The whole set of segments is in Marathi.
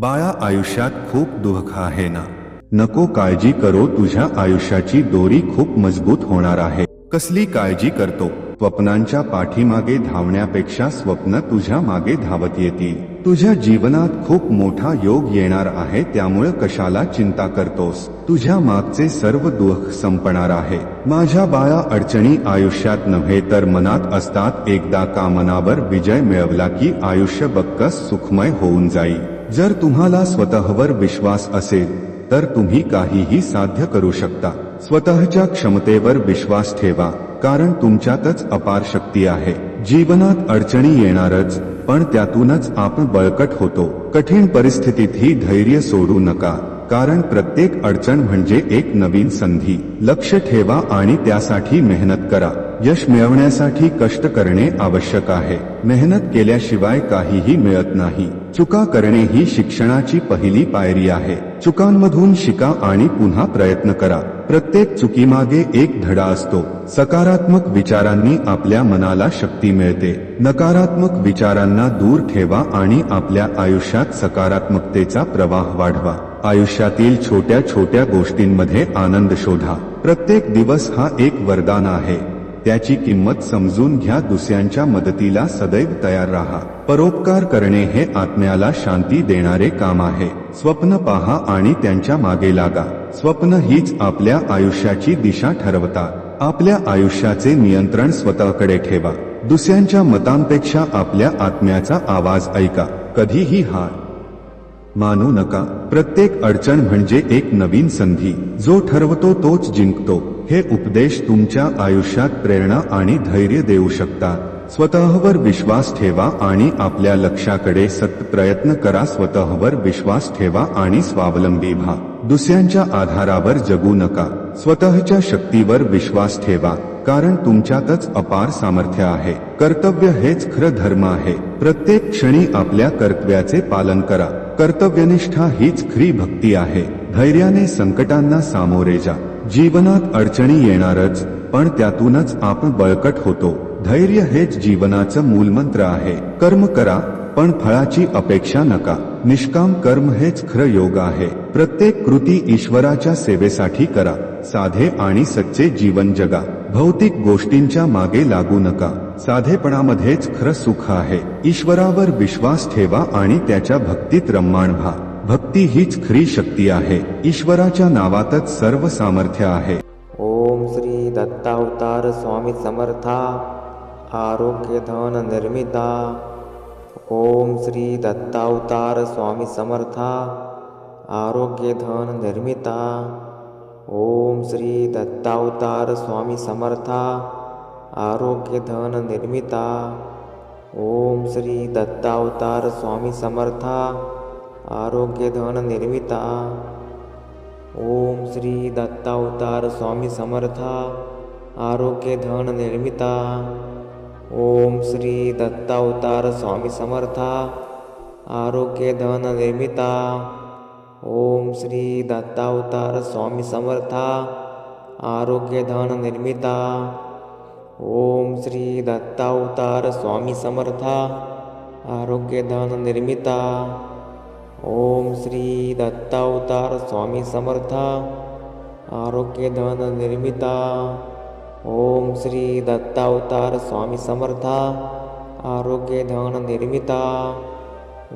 बाळा आयुष्यात खूप दुःख आहे ना? नको काळजी करो तुझ्या आयुष्याची दोरी खूप मजबूत होणार आहे. कसली काळजी करतो? स्वप्नांच्या पाठीमागे धावण्यापेक्षा स्वप्न तुझ्या मागे धावत येतील. तुझ्या जीवनात खूप मोठा योग येणार आहे त्यामुळे कशाला चिंता करतोस? तुझ्या मागचे सर्व दुःख संपणार आहे. माझ्या बाळा अडचणी आयुष्यात नव्हे तर मनात असतात एकदा कामनावर विजय मिळवला की आयुष्य बक्कस सुखमय होऊन जाईल. जर तुम्हाला स्वतःवर विश्वास असेल तर तुम्ही काहीही साध्य करू शकता. स्वतःच्या क्षमतेवर विश्वास ठेवा कारण तुमच्यातच अपार शक्ती आहे. जीवनात अडचणी येणारच पण त्यातूनच आपण बळकट होतो. कठीण परिस्थितीतही धैर्य सोडू नका कारण प्रत्येक अडचण म्हणजे एक नवीन संधी. लक्ष ठेवा आणि त्यासाठी मेहनत करा. यश मिळवण्यासाठी कष्ट करणे आवश्यक आहे. मेहनत केल्याशिवाय काहीही मिळत नाही. चुका करणे ही शिक्षणाची पहिली पायरी आहे. चुकांमधून शिका आणि पुन्हा प्रयत्न करा. प्रत्येक चुकीमागे एक धडा असतो. सकारात्मक विचारांनी आपल्या मनाला शक्ती मिळते. नकारात्मक विचारांना दूर ठेवा आणि आपल्या आयुष्यात सकारात्मकतेचा प्रवाह वाढवा. आयुष्यातील छोट्या छोट्या गोष्टींमध्ये आनंद शोधा. प्रत्येक दिवस हा एक वरदान आहे. त्याची किंमत समजून घ्या दुसऱ्यांच्या मदतीला सदैव तयार राहा. परोपकार करणे हे आत्म्याला शांती देणारे काम आहे. स्वप्न पहा आणि त्यांच्या मागे लागा. स्वप्न हीच आपल्या आयुष्याची दिशा ठरवतात आपल्या आयुष्याचे नियंत्रण स्वतःकडे ठेवा. दुसऱ्यांच्या मतांपेक्षा आपल्या आत्म्याचा आवाज ऐका. कधीही हार मानू नका. प्रत्येक अडचण म्हणजे एक नवीन संधी. जो ठरवतो तोच जिंकतो. हे उपदेश तुमच्या आयुष्यात प्रेरणा आणि धैर्य देऊ शकतात. स्वतःवर विश्वास ठेवा आणि आपल्या लक्ष्याकडे सत प्रयत्न करा. स्वतःवर विश्वास ठेवा आणि स्वावलंबी व्हा. दुसऱ्यांच्या आधारावर जगू नका. स्वतःच्या शक्तीवर विश्वास ठेवा कारण तुमच्यातच अपार सामर्थ्य आहे. कर्तव्य हेच खरं धर्म आहे. प्रत्येक क्षणी आपल्या कर्तव्याचे पालन करा. कर्तव्यनिष्ठा हीच खरी भक्ती आहे. धैर्याने संकटांना सामोरे जा. जीवनात अडचणी येणारच पण त्यातूनच आपण बळकट होतो. धैर्य हेच जीवनाचं मूलमंत्र आहे. कर्म करा पण फळाची अपेक्षा नका. निष्काम कर्म हेच खरं योग आहे. प्रत्येक कृती ईश्वराच्या सेवेसाठी करा. साधे आणि सच्चे जीवन जगा. भौतिक गोष्टींच्या मागे लागू नका. साधेपणामध्येच खरं सुख आहे. ईश्वरावर विश्वास ठेवा आणि त्याच्या भक्तीत रम्माण व्हा. भक्ती हीच खरी शक्ती आहे. ईश्वराच्या नावातच सर्व सामर्थ्य आहे. ओम श्री दत्तावतार स्वामी समर्था, आरोग्य धन निर्मिता. ओम श्री दत्तावतार स्वामी समर्था, आरोग्य धन निर्मिता. ओम श्री दत्तावतार स्वामी समर्था, आरोग्य धन निर्मिता. ओम श्री दत्तावतार स्वामी समर्था आरोग्य धन निर्मिता। ओम श्री दत्तावतार स्वामी समर्था। आरोग्य धन निर्मिता। ओम श्री दत्तावतार स्वामी समर्था। आरोग्य धन निर्मिता। ओम श्री दत्तावतार स्वामी समर्था। आरोग्य धन निर्मिता। ओम श्री दत्तावतार स्वामी समर्था। आरोग्य धन निर्मिता। ओम श्री दत्तावतार स्वामी समर्था आरोग्य धन निर्मिता। ओम श्री दत्तावतार स्वामी समर्था आरोग्य धन निर्मिता।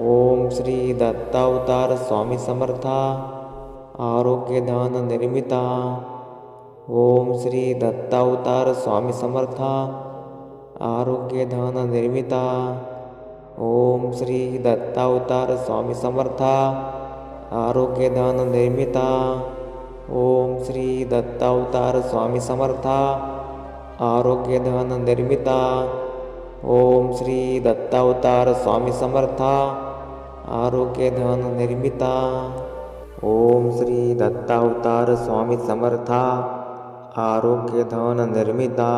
ओम श्री दत्तावतार स्वामी समर्था आरोग्य धन निर्मिता। ओम श्री दत्तावतार स्वामी समर्था आरोग्य धन निर्मिता ओम श्री दत्तावतार स्वामी समर्था आरोग्य धन निर्मिता। ओम श्री दत्तावतार स्वामी समर्था आरोग्य धन निर्मिता। ओम श्री दत्तावतार स्वामी समर्था आरोग्य धन निर्मिता। ओम श्री दत्तावतार स्वामी समर्था आरोग्य धन निर्मिता।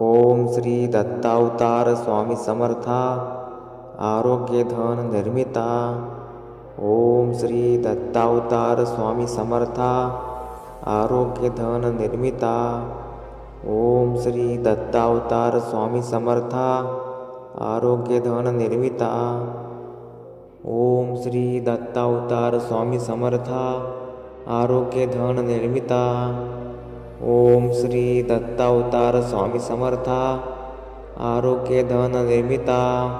ओम श्री दत्तावतार स्वामी समर्था आरोग्य धन निर्मिता। ओम श्री दत्तावतार स्वामी समर्था। आरोग्य धन निर्मिता। ओम श्री दत्तावतार स्वामी समर्था। आरोग्य धन निर्मिता। ओम श्री दत्तावतार स्वामी समर्था। आरोग्य धन निर्मिता। ओम श्री दत्तावतार स्वामी समर्था। आरोग्य धन निर्मिता।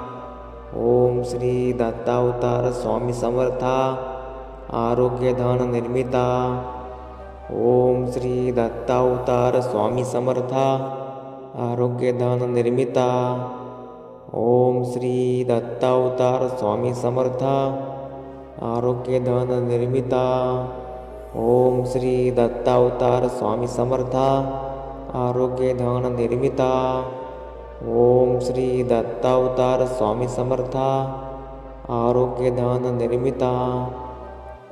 ओम श्री दत्तावतार स्वामी समर्था आरोग्य धन निर्मिता। ओम श्री दत्तावतार स्वामी समर्था आरोग्य धन निर्मिता। ओम श्री दत्तावतार स्वामी समर्था आरोग्य धन निर्मिता। ओम श्री दत्तावतार स्वामी समर्था आरोग्य धन निर्मिता। ओम श्री दत्तावतार स्वामी समर्था, आरोग्य धन निर्मिता।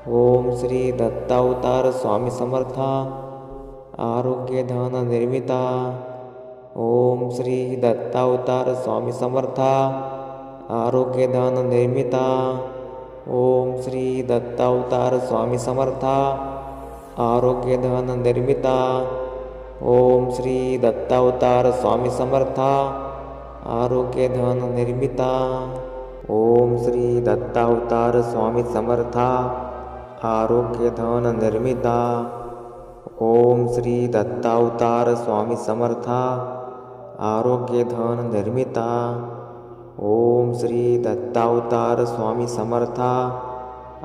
ओम श्री दत्तावतार स्वामी समर्था, आरोग्य धन निर्मिता। ओम श्री दत्तावतार स्वामी समर्था, आरोग्य धन निर्मिता। ओम श्री दत्तावतार स्वामी समर्था, आरोग्य धन निर्मिता। ओम श्री दत्तावतार स्वामी समर्था आरोग्य धन निर्मिता। ओम श्री दत्तावतार स्वामी समर्था। आरोग्य धन निर्मिता। ओम श्री दत्तावतार स्वामी समर्था। आरोग्य धन निर्मिता। ओम श्री दत्तावतार स्वामी समर्था।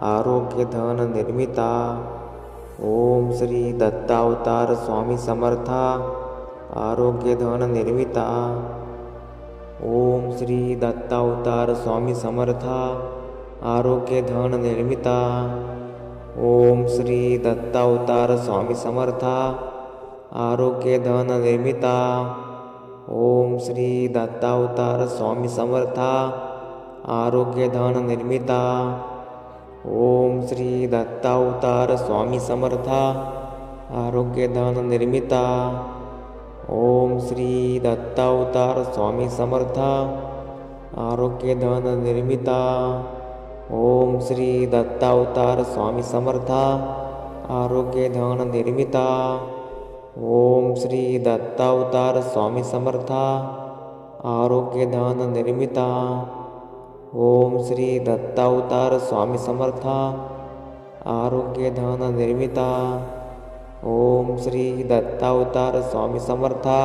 आरोग्य धन निर्मिता। ओम श्री दत्तावतार स्वामी समर्था। आरोग्य धन निर्मिता। ओम श्री दत्तावतार स्वामी समर्था आरोग्य धन निर्मिता। ओम श्री दत्तावतार स्वामी समर्था आरोग्य धन निर्मिता। ओम श्री दत्तावतार स्वामी समर्था आरोग्य धन निर्मिता। ओम श्री दत्तावतार स्वामी समर्था आरोग्य धन निर्मिता। ओम श्री दत्तावतार स्वामी समर्था, आरोग्य धन निर्मिता। ओम श्री दत्तावतार स्वामी समर्था, आरोग्य धन निर्मिता। ओम श्री दत्तावतार स्वामी समर्था, आरोग्य धन निर्मिता। ओम श्री दत्तावतार स्वामी समर्था, आरोग्य धन निर्मिता। ॐ श्री दत्तावतार स्वामी समर्था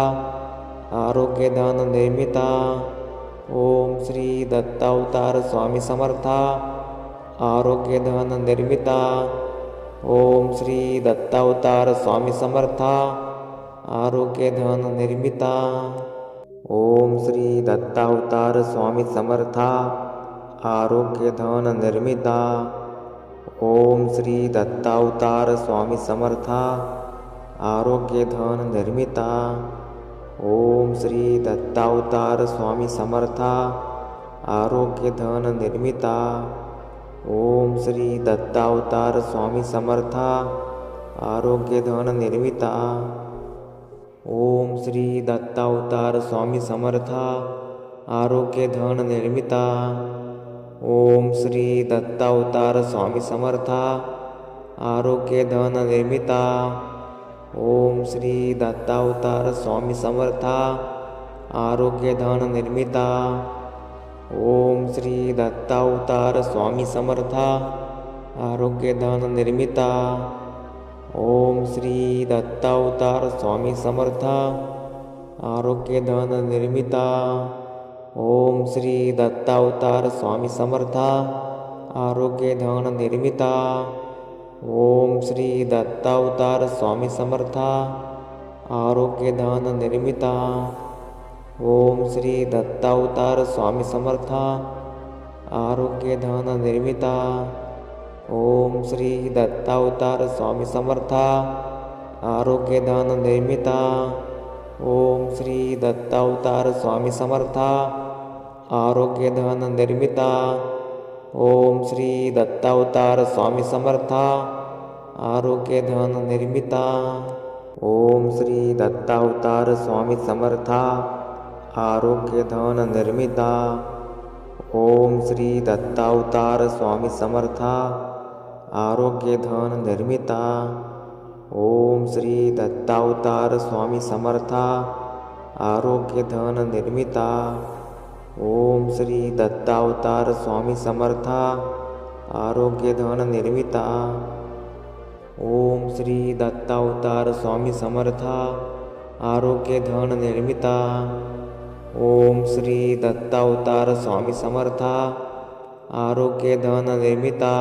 आरोग्यधन निर्मिता। ॐ श्री दत्तावता स्वामी समर्था आरोग्यधन निर्मिता। ॐ श्री दत्तावतार स्वामी समर्था आरोग्यधन निर्मिता। ॐ श्री दत्तावतार स्वामी समर्था आरोग्यधन निर्मिता। ओम श्री दत्तावतार स्वामी समर्था आरोग्य धन निर्मिता। ओम श्री दत्तावतार स्वामी समर्था आरोग्य धन निर्मिता। ओम श्री दत्तावतार स्वामी समर्था आरोग्य धन निर्मिता। ओम श्री दत्तावतार स्वामी समर्था आरोग्य धन निर्मिता। ओम श्री दत्तावतार स्वामी समर्था आरोग्य धन निर्मिता। ओम श्री दत्तावतार स्वामी समर्था आरोग्य धन निर्मिता। ओम श्री दत्तावतार स्वामी समर्था आरोग्य धन निर्मिता। ओम श्री दत्तावतार स्वामी समर्था आरोग्य धन निर्मिता। ॐ श्री दत्तावतार स्वामी समर्थ आरोग्यधान निर्मिता। ॐ श्री दत्तावतार स्वामी समर्था आरोग्यधन निर्मिता। ॐ श्री दत्तावतार स्वामी समर्था आरोग्यधन निर्मिता। ॐ श्री दत्तावतार स्वामी समर्था आरोग्यधन निर्मिता। ॐ श्री दत्तावतार स्वामी समर्था आरोग्य धन निर्मिता। ओम श्री दत्तावतार स्वामी समर्था। आरोग्य धन निर्मिता। ओम श्री दत्तावतार स्वामी समर्था। आरोग्य धन निर्मिता। ओम श्री दत्तावतार स्वामी समर्था। आरोग्य धन निर्मिता। ओम श्री दत्तावतार स्वामी समर्था। आरोग्य धन निर्मिता। ओम श्री दत्तावतार स्वामी समर्था आरोग्यधन निर्मिता। ओम श्री दत्तावतार स्वामी समर्था आरोग्यधन निर्मिता। ओम श्री दत्तावतार स्वामी समर्था आरोग्यधन निर्मिता।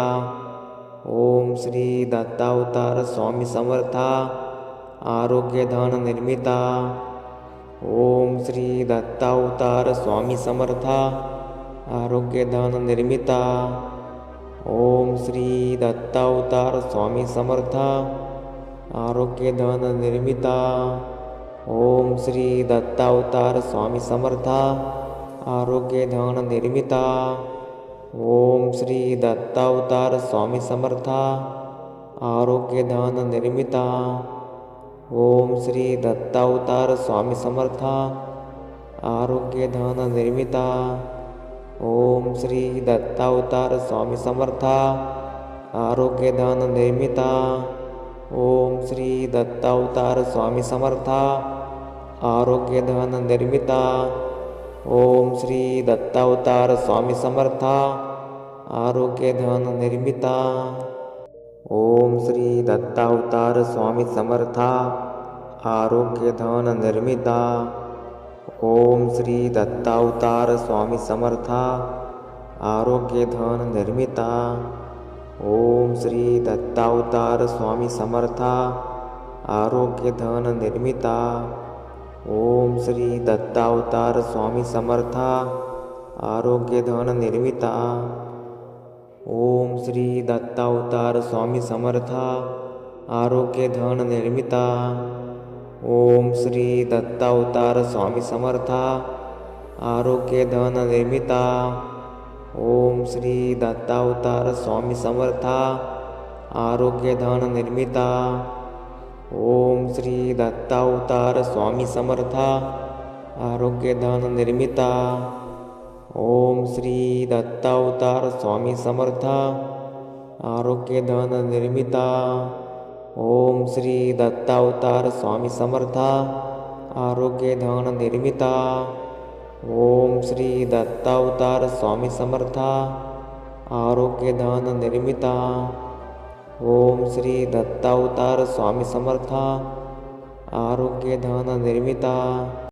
ओम श्री दत्तावतार स्वामी समर्था आरोग्यधन निर्मिता। ओम श्री दत्तावतार स्वामी समर्था आरोग्यदान निर्मिता। ओम श्री दत्तावतार स्वामी समर्था आरोग्यदान निर्मिता। ओम श्री दत्तावतार स्वामी समर्था आरोग्यदान निर्मिता। ओम श्री दत्तावतार स्वामी समर्था आरोग्यदान निर्मिता। ओम श्री दत्तावतार स्वामी समर्था आरोग्यधन निर्मिता। ओम श्री दत्तावतार स्वामी समर्था आरोग्यधन निर्मिता। ओम श्री दत्तावतार स्वामी समर्था आरोग्यधन निर्मिता। ओम श्री दत्तावतार स्वामी समर्था आरोग्यधन निर्मिता। ओम श्री दत्तावतार स्वामी समर्था आरोग्यधन निर्मिता। ओम श्री दत्तावतार स्वामी समर्था आरोग्यधन निर्मिता। ओम श्री दत्तावतार स्वामी समर्था आरोग्यधन निर्मिता। ओम श्री दत्तावतार स्वामी समर्था आरोग्यधन निर्मिता। ओम श्री दत्तावतार स्वामी समर्था आरोग्यधन निर्मिता। ओम श्री दत्तावतार स्वामी समर्था आरोग्यधन निर्मिता। ओम श्री दत्तावतार स्वामी समर्था आरोग्यधन निर्मिता। ओम श्री दत्तावतार स्वामी समर्था आरोग्यधन निर्मिता। ओम श्री दत्तावतार स्वामी समर्था आरोग्यधन निर्मिता। ओम श्री दत्तावतार स्वामी समर्था आरोग्यधन निर्मिता। ओम श्री दत्तावतार स्वामी समर्था आरोग्यधन निर्मिता। ओम श्री दत्तावतार स्वामी समर्था आरोग्यधन निर्मिता।